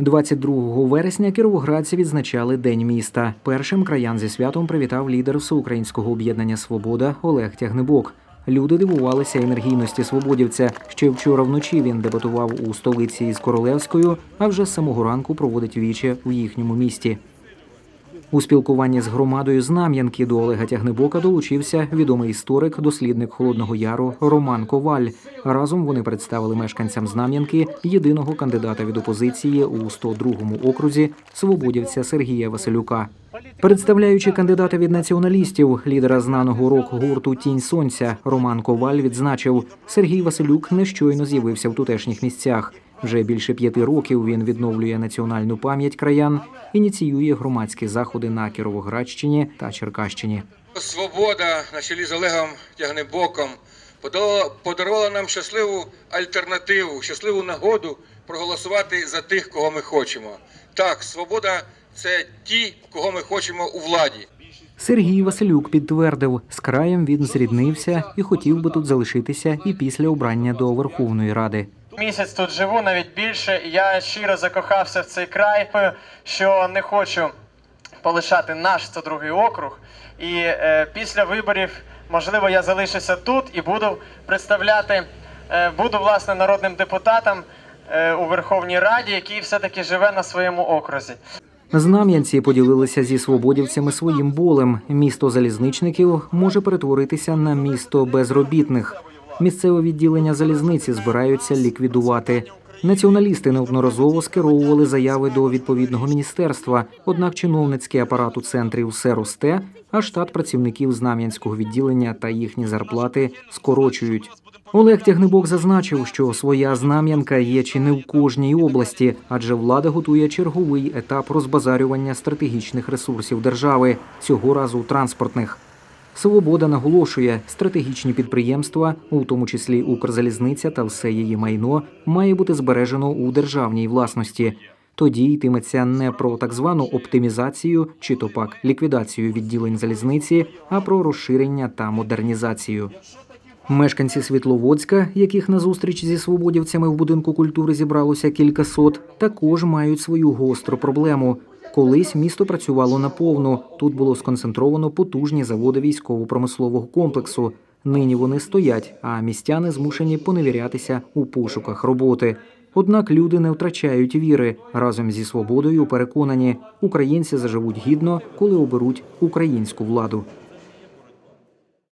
22 вересня кіровоградці відзначали День міста. Першим краян зі святом привітав лідер всеукраїнського об'єднання Свобода Олег Тягнебок. Люди дивувалися енергійності свободівця. Ще вчора вночі він дебатував у столиці із Королевською, а вже з самого ранку проводить віче у їхньому місті. У спілкуванні з громадою Знам'янки до Олега Тягнебока долучився відомий історик, дослідник Холодного Яру Роман Коваль. Разом вони представили мешканцям Знам'янки єдиного кандидата від опозиції у 102-му окрузі свободівця Сергія Василюка. Представляючи кандидата від націоналістів, лідера знаного рок-гурту Тінь Сонця, Роман Коваль відзначив, Сергій Василюк нещойно з'явився в тутешніх місцях. Вже більше п'яти років він відновлює національну пам'ять краян, ініціює громадські заходи на Кіровоградщині та Черкащині. Свобода на чолі з Олегом Тягнебоком подарувала нам щасливу альтернативу, щасливу нагоду проголосувати за тих, кого ми хочемо. Так, свобода це ті, кого ми хочемо у владі. Сергій Василюк підтвердив, з краєм він зріднився і хотів би тут залишитися і після обрання до Верховної Ради. Місяць тут живу, навіть більше. Я щиро закохався в цей край, що не хочу полишати наш 102 округ. І е, після виборів, можливо, я залишуся тут і буду представляти, е, буду власне народним депутатом е, у Верховній Раді, який все-таки живе на своєму окрузі. Знам'янці поділилися зі свободівцями своїм болем. Місто залізничників може перетворитися на місто безробітних. Місцеве відділення залізниці збираються ліквідувати. Націоналісти неодноразово скеровували заяви до відповідного міністерства. Однак чиновницький апарат у центрі все росте, а штат працівників знам'янського відділення та їхні зарплати скорочують. Олег Тягнебок зазначив, що своя знам'янка є чи не в кожній області, адже влада готує черговий етап розбазарювання стратегічних ресурсів держави, цього разу транспортних. Свобода наголошує, стратегічні підприємства, у тому числі Укрзалізниця та все її майно, має бути збережено у державній власності. Тоді йтиметься не про так звану оптимізацію чи то пак ліквідацію відділень залізниці, а про розширення та модернізацію. Мешканці Світловодська, яких на зустріч зі свободівцями в будинку культури зібралося кількасот, також мають свою гостру проблему. Колись місто працювало наповну. Тут було сконцентровано потужні заводи військово-промислового комплексу. Нині вони стоять, а містяни змушені поневірятися у пошуках роботи. Однак люди не втрачають віри. Разом зі свободою переконані, українці заживуть гідно, коли оберуть українську владу.